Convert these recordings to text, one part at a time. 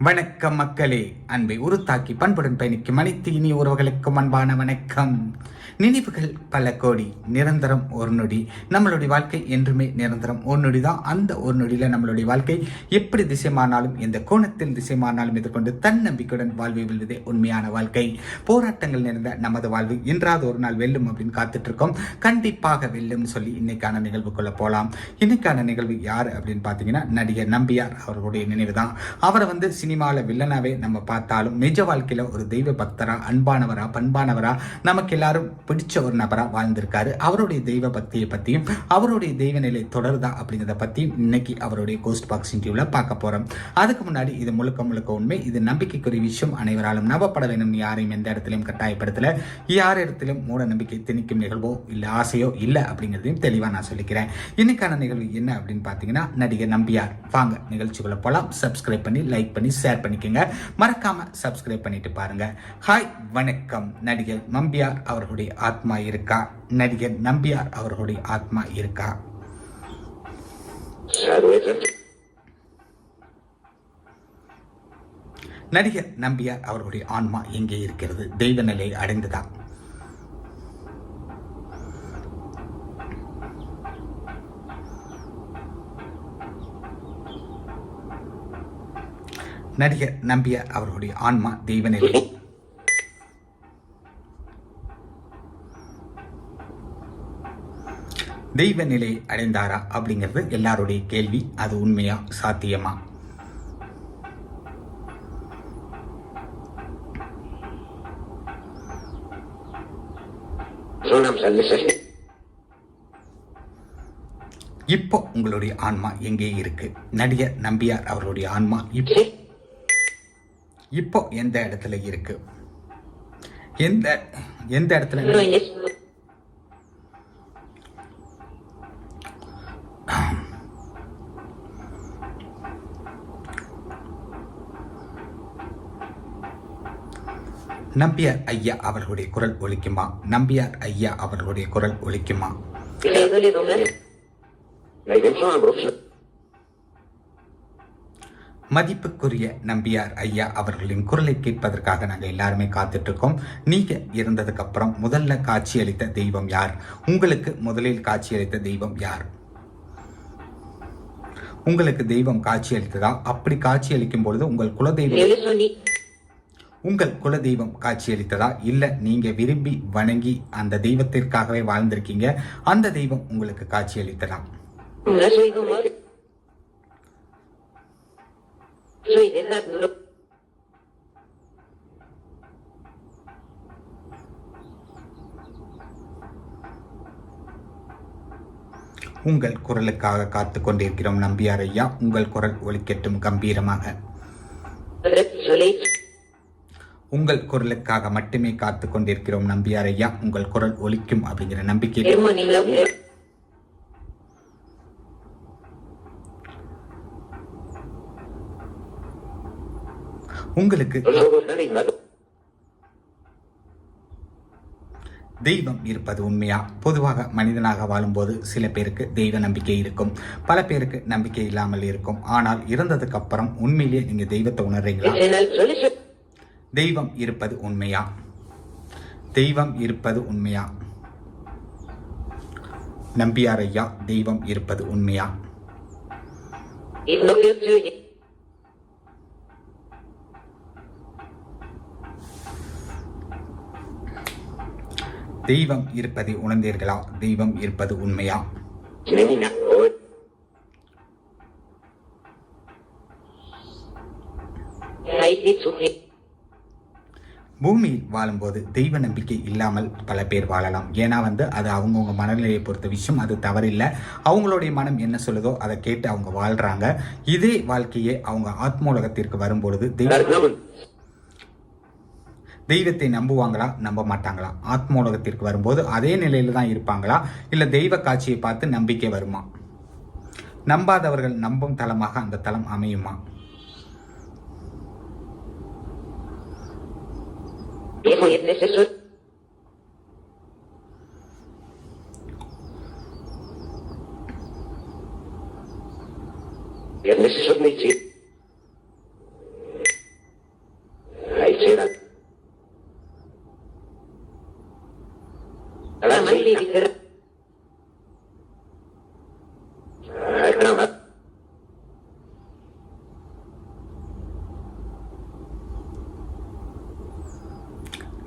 வணக்கம் மக்களே அன்பை உருத்தாக்கி பண்புடன் பயணிக்கும் அனைத்து இனி உறவுகளுக்கும் அன்பான வணக்கம். நினைவுகள் பல கோடி நிரந்தரம் ஒரு நொடி. நம்மளுடைய வாழ்க்கை என்றுமே நிரந்தரம் ஒரு நொடி தான். அந்த ஒரு நொடியில் நம்மளுடைய வாழ்க்கை எப்படி திசைமானாலும் எந்த கோணத்தில் திசைமானாலும் எதிர்கொண்டு தன்னம்பிக்கையுடன் வாழ்வை வெல்வதே உண்மையான வாழ்க்கை. போராட்டங்கள் நிறைந்த நமது வாழ்வு இன்றாவது ஒரு நாள் வெல்லும் அப்படின்னு காத்துட்டு இருக்கோம் கண்டிப்பாக வெல்லும்னு சொல்லி இன்னைக்கான நிகழ்வுக்குள்ள போகலாம் இன்னைக்கான நிகழ்வு யார் அப்படின்னு பார்த்தீங்கன்னா நடிகர் நம்பியார் அவர்களுடைய நினைவு தான் அவரை வந்து சினிமாவில் வில்லனாவே நம்ம பார்த்தாலும் நிஜ வாழ்க்கையில் ஒரு தெய்வ பக்தரா அன்பானவரா பண்பானவரா நமக்கு எல்லாரும் பிடிச்ச ஒரு நபராக வாழ்ந்திருக்காரு. அவருடைய தெய்வ பக்தியை பற்றியும் அவருடைய தெய்வ நிலை தொடருதா அப்படிங்கிறத பற்றியும் இன்னைக்கு அவருடைய கோஸ்ட் பாக்ஸ் இன்டர்வியூவில் பார்க்க போகிறோம் அதுக்கு முன்னாடி இது முழுக்க முழுக்க உண்மை. இது நம்பிக்கைக்குரிய விஷயம். அனைவராலும் நம்பப்பட வேண்டும். யாரையும் எந்த இடத்துலையும் கட்டாயப்படுத்தல. யார் இடத்திலும் மூட நம்பிக்கை திணிக்கும் நிகழ்வோ இல்லை ஆசையோ இல்லை அப்படிங்கிறதையும் தெளிவாக நான் சொல்லிக்கிறேன். இன்னைக்கான நிகழ்வு என்ன அப்படின்னு பார்த்தீங்கன்னா நடிகர் நம்பியார். வாங்க நிகழ்ச்சிகளை போகலாம் சப்ஸ்கிரைப் பண்ணி லைக் பண்ணி ஷேர் பண்ணிக்கோங்க. மறக்காம சப்ஸ்கிரைப் பண்ணிட்டு பாருங்க. ஹாய் வணக்கம். நடிகர் நம்பியார் அவர்களுடைய ஆத்மா இருக்கா? நடிகர் நம்பியார் அவர்களுடைய ஆத்மா இருக்கா? நடிகர் நம்பியார் அவர்களுடைய ஆன்மா எங்கே இருக்கிறது? தெய்வ நிலை அடைந்ததா? நடிகர் நம்பியார் அவர்களுடைய ஆன்மா தெய்வ நிலை தெய்வ நிலை அடைந்தாரா அப்படிங்கிறது எல்லாருடைய கேள்வி. அது உண்மையா சாத்தியமா? இப்போ உங்களுடைய ஆன்மா எங்கே இருக்கு? நடிகர் நம்பியார் அவர்களுடைய ஆன்மா இப்போ இப்போ எந்த இடத்துல இருக்கு? எந்த எந்த இடத்துல நம்பியார் ஐயா அவர்களுடைய குரல் ஒலிக்குமா? நம்பியார் ஐயா அவர்களுடைய குரல் ஒலிக்குமா? மதிப்புக்குரிய நம்பியார் ஐயா அவர்களின் குரலை கேட்பதற்காக நாங்கள் எல்லாருமே காத்துட்டு இருக்கோம் நீங்க இருந்ததுக்கு அப்புறம் முதல்ல காட்சியளித்த தெய்வம் யார்? உங்களுக்கு முதலில் காட்சியளித்த தெய்வம் யார்? உங்களுக்கு தெய்வம் காட்சியளித்ததா அப்படி காட்சியளிக்கும் பொழுது உங்கள் குலதெய்வம் உங்கள் குலதெய்வம் காட்சியளித்ததா இல்ல நீங்க விரும்பி வணங்கி அந்த தெய்வத்திற்காகவே வாழ்ந்திருக்கீங்க. அந்த தெய்வம் உங்களுக்கு காட்சியளித்ததா உங்கள் குரலுக்காக காத்து கொண்டிருக்கிறோம் நம்பியார் ஐயா. உங்கள் குரல் ஒலிக்கட்டும் கம்பீரமாக. உங்கள் குரலுக்காக மட்டுமே காத்து கொண்டிருக்கிறோம் நம்பியார் ஐயா. உங்கள் குரல் ஒலிக்கும் அப்படிங்கிற நம்பிக்கை உங்களுக்கு தெய்வம் இருப்பது உண்மையா? பொதுவாக மனிதனாக வாழும்போது சில பேருக்கு தெய்வ நம்பிக்கை இருக்கும். பல பேருக்கு நம்பிக்கை இல்லாமல் இருக்கும். ஆனால் இறந்ததுக்கு அப்புறம் உண்மையிலேயே நீங்க தெய்வத்தை உணர்றீங்களா? தெய்வம் இருப்பது உண்மையா? தெய்வம் இருப்பது உண்மையா? நம்பியார் ஐயா தெய்வம் இருப்பது உண்மையா? தெய்வம் இருப்பதை உணர்ந்தீர்களா? தெய்வம் இருப்பது உண்மையா? பூமியில் வாழும்போது தெய்வ நம்பிக்கை இல்லாமல் பல பேர் வாழலாம். ஏன்னா வந்து அது அவங்கவுங்க மனநிலையை பொறுத்த விஷயம் அது தவறில்லை. அவங்களுடைய மனம் என்ன சொல்லுதோ அதை கேட்டு அவங்க வாழ்றாங்க. இதே வாழ்க்கையே அவங்க ஆத்மோலகத்திற்கு வரும்பொழுது தெய்வ தெய்வத்தை நம்புவாங்களா? நம்ப மாட்டாங்களா? ஆத்ம உலகத்திற்கு வரும்போது அதே நிலையில தான் இருப்பாங்களா? இல்லை தெய்வ காட்சியை பார்த்து நம்பிக்கை வருமா? நம்பாதவர்கள் நம்பும் தலமாக அந்த தலம் அமையுமா? Viejo y es eso.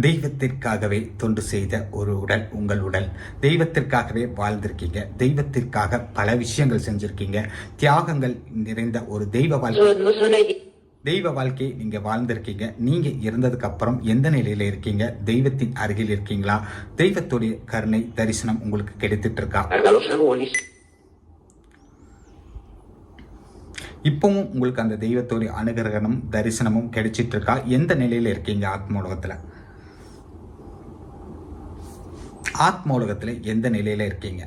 தெய்வத்திற்காகவே தொண்டு செய்த ஒரு உடல் உங்கள் உடல். தெய்வத்திற்காகவே வாழ்ந்திருக்கீங்க. தெய்வத்திற்காக பல விஷயங்கள் செஞ்சிருக்கீங்க. தியாகங்கள் நிறைந்த ஒரு தெய்வ வாழ்க்கை. தெய்வ வாழ்க்கையை நீங்க வாழ்ந்திருக்கீங்க. நீங்க இறந்ததுக்கு அப்புறம் எந்த நிலையில இருக்கீங்க? தெய்வத்தின் அருகில் இருக்கீங்களா? தெய்வத்துடைய கருணை தரிசனம் உங்களுக்கு கிடைத்துட்டு இருக்கா இப்பவும் உங்களுக்கு அந்த தெய்வத்துடைய அனுகிரகமும் தரிசனமும் கிடைச்சிட்டு இருக்கா எந்த நிலையில இருக்கீங்க ஆத்ம உலகத்துல ஆத்ம எந்த நிலையில இருக்கீங்க?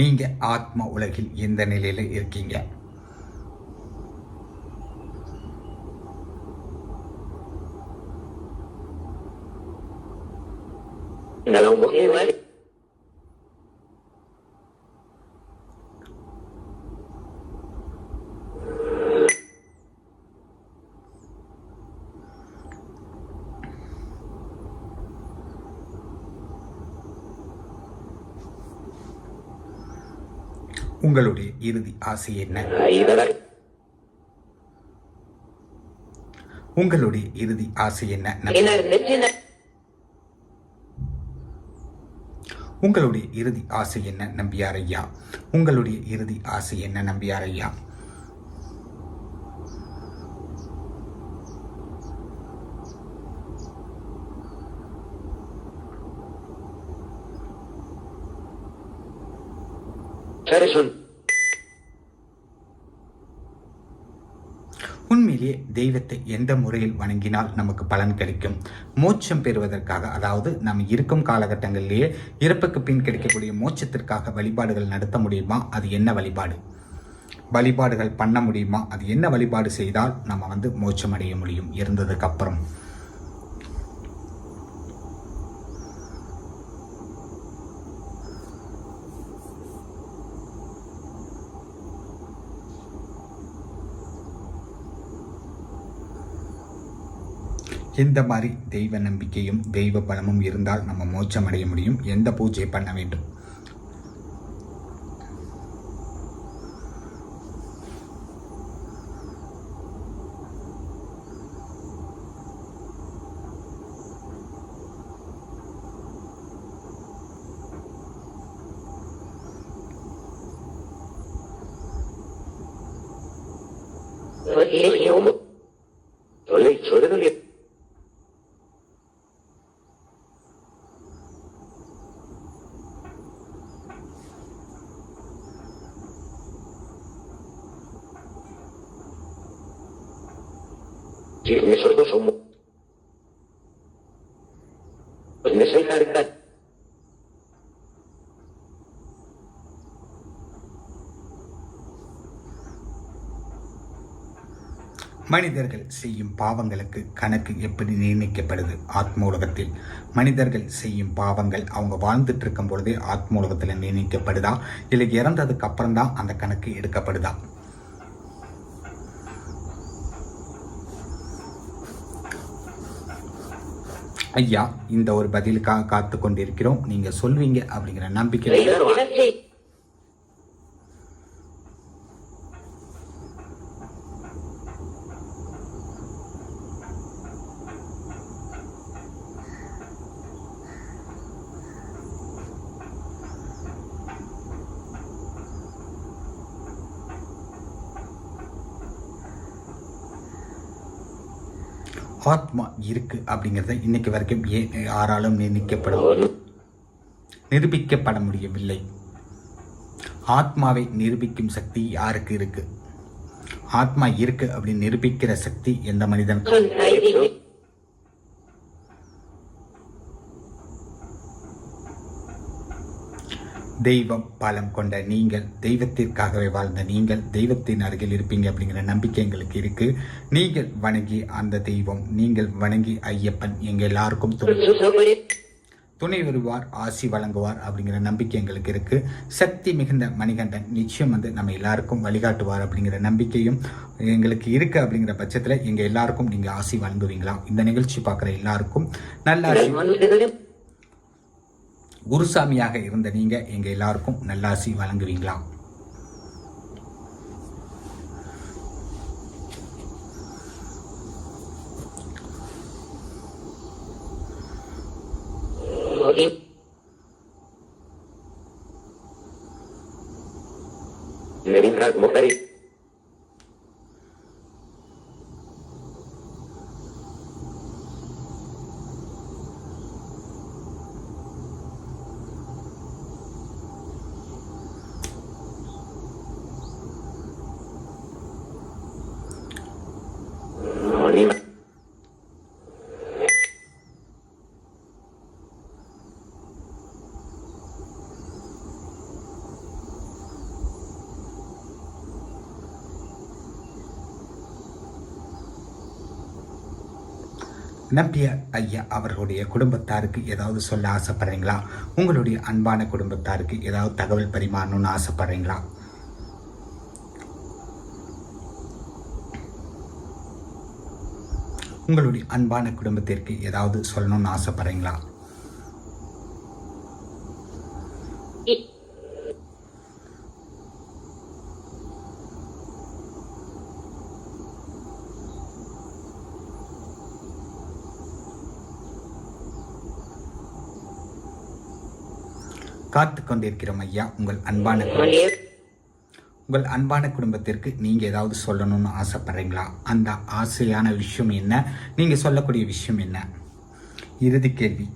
நீங்க ஆத்ம உலகில் எந்த நிலையில இருக்கீங்க? Nada, un poquito உங்களுடைய இறுதி ஆசை என்ன. உங்களுடைய இறுதி ஆசை என்ன. உங்களுடைய இறுதி ஆசை என்ன நம்பியார் ஐயா உங்களுடைய இறுதி ஆசை என்ன நம்பியார் ஐயா Harrison. உண்மையிலேயே தெய்வத்தை எந்த முறையில் வணங்கினால் நமக்கு பலன் கிடைக்கும்? மோட்சம் பெறுவதற்காக அதாவது நாம் இருக்கும் காலகட்டங்களிலேயே இறப்புக்கு பின் கிடைக்கக்கூடிய மோட்சத்திற்காக வழிபாடுகள் நடத்த முடியுமா? அது என்ன வழிபாடு? வழிபாடுகள் பண்ண முடியுமா? அது என்ன வழிபாடு செய்தால் நம்ம வந்து மோட்சம் அடைய முடியும்? இருந்ததுக்கு அப்புறம். எந்த மாதிரி தெய்வ நம்பிக்கையும் தெய்வ பலமும் இருந்தால் நம்ம மோட்சம் அடைய முடியும் எந்த பூஜை பண்ண வேண்டும் Porque yo. Sole, Sí, esos dos son... மனிதர்கள் செய்யும் பாவங்களுக்கு கணக்கு எப்படி நிர்ணயிக்கப்படுது ஆத்ம உலகத்தில் மனிதர்கள் செய்யும் பாவங்கள் அவங்க வாழ்ந்துட்டு இருக்கும் பொழுதே ஆத்ம உலகத்தில் நிர்ணயிக்கப்படுதா இல்லை இறந்ததுக்கு அப்புறம் தான் அந்த கணக்கு எடுக்கப்படுதா? ஐயா இந்த ஒரு பதிலுக்காக காத்து கொண்டிருக்கிறோம் நீங்க சொல்வீங்க அப்படிங்கிற நம்பிக்கை ஆத்மா இருக்கு அப்படிங்கிறத இன்னைக்கு வரைக்கும் ஏன் யாராலும் நிர்ணயிக்கப்படும் நிரூபிக்கப்பட முடியவில்லை. ஆத்மாவை நிரூபிக்கும் சக்தி யாருக்கு இருக்கு? ஆத்மா இருக்கு அப்படின்னு நிரூபிக்கிற சக்தி எந்த மனிதன் தெய்வம் பலம் கொண்ட நீங்கள் தெய்வத்திற்காகவே வாழ்ந்த நீங்கள் தெய்வத்தின் அருகில் இருப்பீங்க அப்படிங்கிற நம்பிக்கை எங்களுக்கு இருக்கு. நீங்கள் வணங்கி அந்த தெய்வம் நீங்கள் வணங்கி ஐயப்பன் எங்க எல்லாருக்கும் துணை. வருவார் ஆசி வழங்குவார் அப்படிங்கிற நம்பிக்கை எங்களுக்கு இருக்கு. சக்தி மிகுந்த மணிகண்டன் நிச்சயம் வந்து நம்ம எல்லாருக்கும் வழிகாட்டுவார் அப்படிங்கிற நம்பிக்கையும் எங்களுக்கு இருக்கு அப்படிங்கிற பட்சத்தில் எங்க எல்லாருக்கும் நீங்க ஆசி வழங்குவீங்களா? இந்த நிகழ்ச்சி பார்க்குற எல்லாருக்கும் நல்ல குருசாமியாக இருந்த நீங்க எங்க எல்லாருக்கும் நல்லாசி வழங்குவீங்களா Leningrad Mokari. நம்பியார் ஐயா அவர்களுடைய குடும்பத்தாருக்கு ஏதாவது சொல்ல ஆசைப்படுறீங்களா? உங்களுடைய அன்பான குடும்பத்தாருக்கு ஏதாவது தகவல் பரிமாறணும்னு ஆசைப்படுறீங்களா? உங்களுடைய அன்பான குடும்பத்திற்கு ஏதாவது சொல்லணும்னு ஆசைப்படுறீங்களா? காத்து கொண்டிருக்கிறோம் ஐயா. உங்கள் அன்பான உங்கள் அன்பான குடும்பத்திற்கு நீங்கள் ஏதாவது சொல்லணும்னு ஆசைப்படுறீங்களா? அந்த ஆசையான விஷயம் என்ன? நீங்கள் சொல்லக்கூடிய விஷயம் என்ன? இறுதி கேள்வி.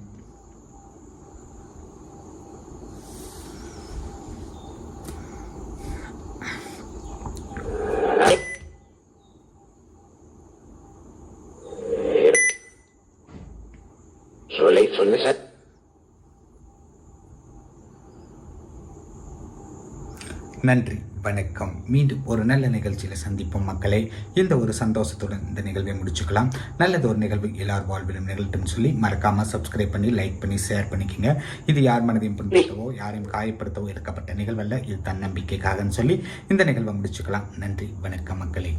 நன்றி வணக்கம். மீண்டும் ஒரு நல்ல நிகழ்ச்சியில் சந்திப்போம் மக்களை. இந்த ஒரு சந்தோஷத்துடன் இந்த நிகழ்வை முடிச்சுக்கலாம். நல்லது ஒரு நிகழ்வு எல்லார் வாழ்விலும் நிகழ்த்தும் சொல்லி மறக்காமல் சப்ஸ்கிரைப் பண்ணி லைக் பண்ணி ஷேர் பண்ணிக்கோங்க. இது யார் மனதையும் புண்படுத்தவோ யாரையும் காயப்படுத்தவோ எடுக்கப்பட்ட நிகழ்வல்ல இது தன்னம்பிக்கைக்காகன்னு சொல்லி இந்த நிகழ்வை முடிச்சுக்கலாம். நன்றி வணக்கம் மக்களே.